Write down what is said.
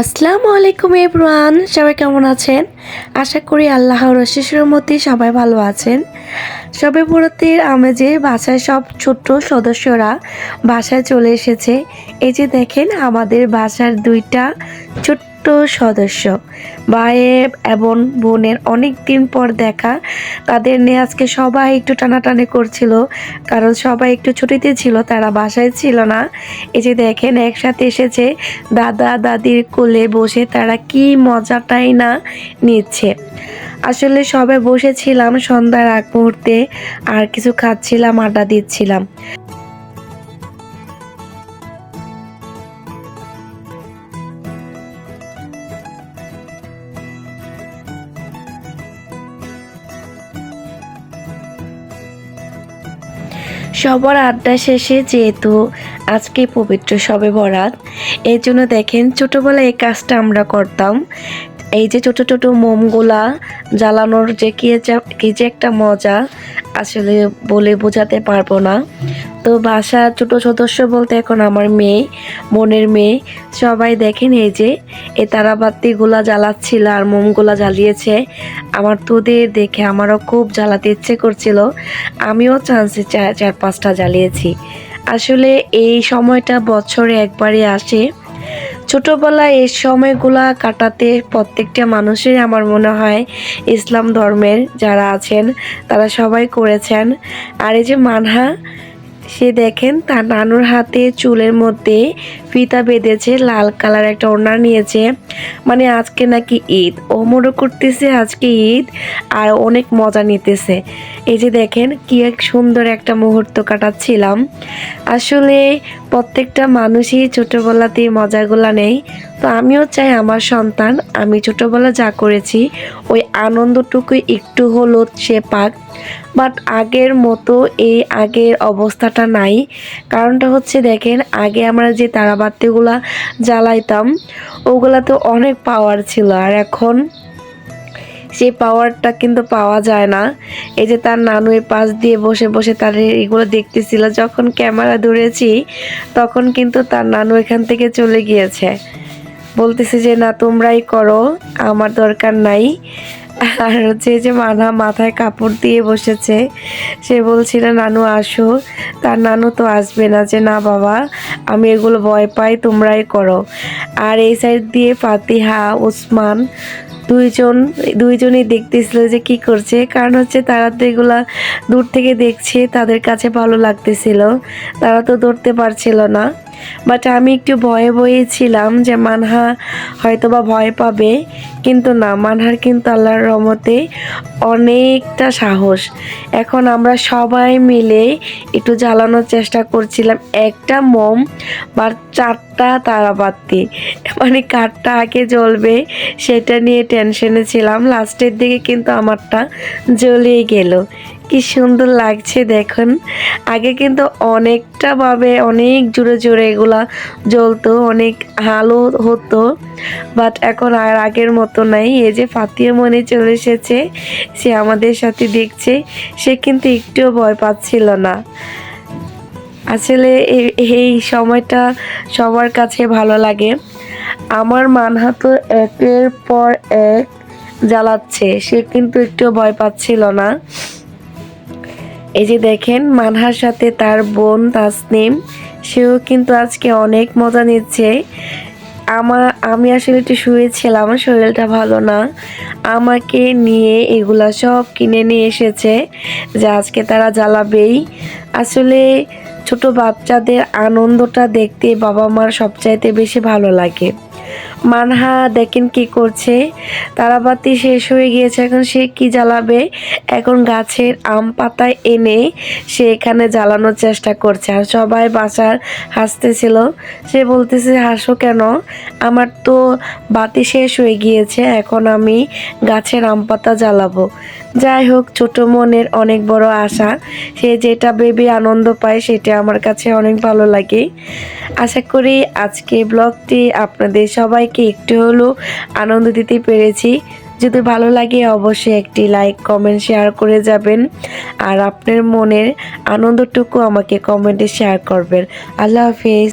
আসসালামু আলাইকুম এভরান সবাই কেমন আছেন? আশা করি আল্লাহ রশিসের মধ্যে সবাই ভালো আছেন। সবে বরাতের আমেজে বাসায় সব ছোট্ট সদস্যরা বাসায় চলে এসেছে। এই যে দেখেন, আমাদের বাসার দুইটা ছোট্ট সদস্য। ভাইয়ে এবং বোনের অনেক দিন পর দেখা। তাদের নিয়ে আজকে সবাই একটু টানাটানি করছিল, কারণ সবাই একটু ছুটিতে ছিল, তারা বাসায় ছিল না। এই যে দেখেন, একসাথে এসেছে, দাদা দাদির কোলে বসে তারা কি মজাটাই না নিচ্ছে। আসলে সবাই বসেছিলাম সন্ধ্যার আগ মুহূর্তে, আর কিছু খাচ্ছিলাম, আড্ডা দিচ্ছিলাম। সবার আড্ডা শেষে যেহেতু আজকে পবিত্র সবে বরাত, এই জন্য দেখেন ছোটোবেলায় এই কাজটা আমরা করতাম। এই যে ছোটো ছোটো মোমগুলা জ্বালানোর যে কী যে- কি যে একটা মজা, আসলে বলে বোঝাতে পারব না। তো বাসা ছোট সদস্য বলতে এখন আমার মেয়ে, বোনের মেয়ে। সবাই দেখেন এই যে এই তারাবাতিগুলা জ্বালাচ্ছিল আর মোমগুলা জ্বালিয়েছে। আমার তোদের দেখে আমারও খুব জ্বালাতে ইচ্ছে করছিল। আমিও চান্সে চার চার পাঁচটা জ্বালিয়েছি। আসলে এই সময়টা বছরে একবারই আসে। ছোটোবেলায় এই সময়গুলা কাটাতে প্রত্যেকটা মানুষের আমার মনে হয় ইসলাম ধর্মের যারা আছেন, তারা সবাই করেছেন। আর এই যে মানহা সে দেখেন, তার নানুর হাতে চুলের মধ্যে ফিতা বেঁধেছে, লাল কালার একটা ওড়না নিয়েছে। মানে আজকে নাকি ঈদ। ও মনে করতেছে আজকে ঈদ আর অনেক মজা নিতেছে। এই যে দেখেন, কি এক সুন্দর একটা মুহূর্ত কাটাচ্ছিলাম। আসলে প্রত্যেকটা মানুষই ছোটোবেলাতে মজাগুলা নেই তো আমিও চাই আমার সন্তান, আমি ছোটোবেলা যা করেছি, ওই আনন্দটুকু একটু হলো সে পাক। বাট আগের মতো এই আগের অবস্থাটা নাই। কারণটা হচ্ছে দেখেন, আগে আমরা যে তারাবাতিগুলা জ্বালাইতাম ওগুলা তো অনেক পাওয়ার ছিল। আর এখন সেই পাওয়ারটা কিন্তু পাওয়া যায় না। এই যে তার নানু এই পাশ দিয়ে বসে বসে তার এগুলো দেখতেছিল। যখন ক্যামেরা ধরেছি, তখন কিন্তু তার নানু এখান থেকে চলে গিয়েছে। বলতেছে যে, না, তোমরাই করো, আমার দরকার নাই। আর হচ্ছে যে মানা মাথায় কাপড় দিয়ে বসেছে, সে বলছিল, নানু, আসো। তার নানু তো আসবে না, যে না বাবা, আমি এগুলো ভয় পাই, তোমরাই করো। আর এই সাইড দিয়ে ফাতিহা, ওসমান দুইজন, দুইজনই দেখতেছিল যে কি করছে, কারণ হচ্ছে তারা তো এগুলা দূর থেকে দেখছে, তাদের কাছে ভালো লাগতেছিল। তারা তো ধরতে পারছিল না। বাট আমি একটু ভয়ে ভয়ে ছিলাম যে মানহা হয়তো বা ভয় পাবে। কিন্তু না, মানহার কিন্তু আল্লাহর রহমতে অনেকটা সাহস। এখন আমরা সবাই মিলে একটু জ্বালানোর চেষ্টা করছিলাম। একটা মোম বা চারটা তারাবাতি মানে কাঠটা আগে জ্বলবে, সেটা নিয়ে টেনশনে ছিলাম। লাস্টের দিকে কিন্তু আমারটা জ্বলিয়ে গেল। কি সুন্দর লাগছে দেখুন। আগে কিন্তু অনেকটা ভাবে অনেক জোরে জোরে এগুলা জ্বলতো, অনেক আলো হতো বাট এখন আর আগের মতো নাই। এই যে ফাতিয়া মনে চলে এসেছে, সে আমাদের সাথে দেখছে, সে কিন্তু একটুও ভয় পাচ্ছিল না। আসলে এই- সময়টা সবার কাছে ভালো লাগে। আমার মানহা একের পর এক জ্বালাচ্ছে, সে কিন্তু একটু ভয় পাচ্ছিল না। এই যে দেখেন, মানহার সাথে তার বোন তাসনিম সেও কিন্তু আজকে অনেক মজা নিচ্ছে। আমার আমি আসলে একটু শুয়েছিলাম, আমার শরীরটা ভালো না। আমাকে নিয়ে এগুলা সব কিনে নিয়ে এসেছে, যে আজকে তারা জ্বালাবেই। আসলে ছোট বাচ্চাদের আনন্দটা দেখতে বাবা মার সবচাইতে বেশি ভালো লাগে। মানহা, দেখেন কি করছে? তারাবাতি শেষ হয়ে গিয়েছে, এখন সে কি জ্বালাবে? এখন গাছের আম পাতায় এনে সে এখানে জ্বালানোর চেষ্টা করছে। আর সবাই বাসার হাসতেছিল। সে বলতেছে, হাসো কেন? আমার তো বাতি শেষ হয়ে গিয়েছে, এখন আমি গাছের আম পাতা জ্বালাবো। যাই হোক, ছোট মনের অনেক বড় আশা। সে যেটা ভেবে আনন্দ পায়, সেটা আমার কাছে অনেক ভালো লাগে। আশা করি আজকে ব্লগটি আপনাদের সবাইকে একটু হলেও আনন্দ দিতে পেরেছি। যদি ভালো লাগে অবশ্যই একটি লাইক কমেন্ট শেয়ার করে যাবেন। আর আপনার মনের আনন্দটুকু আমাকে কমেন্টে শেয়ার করবেন। আল্লাহ হাফিজ।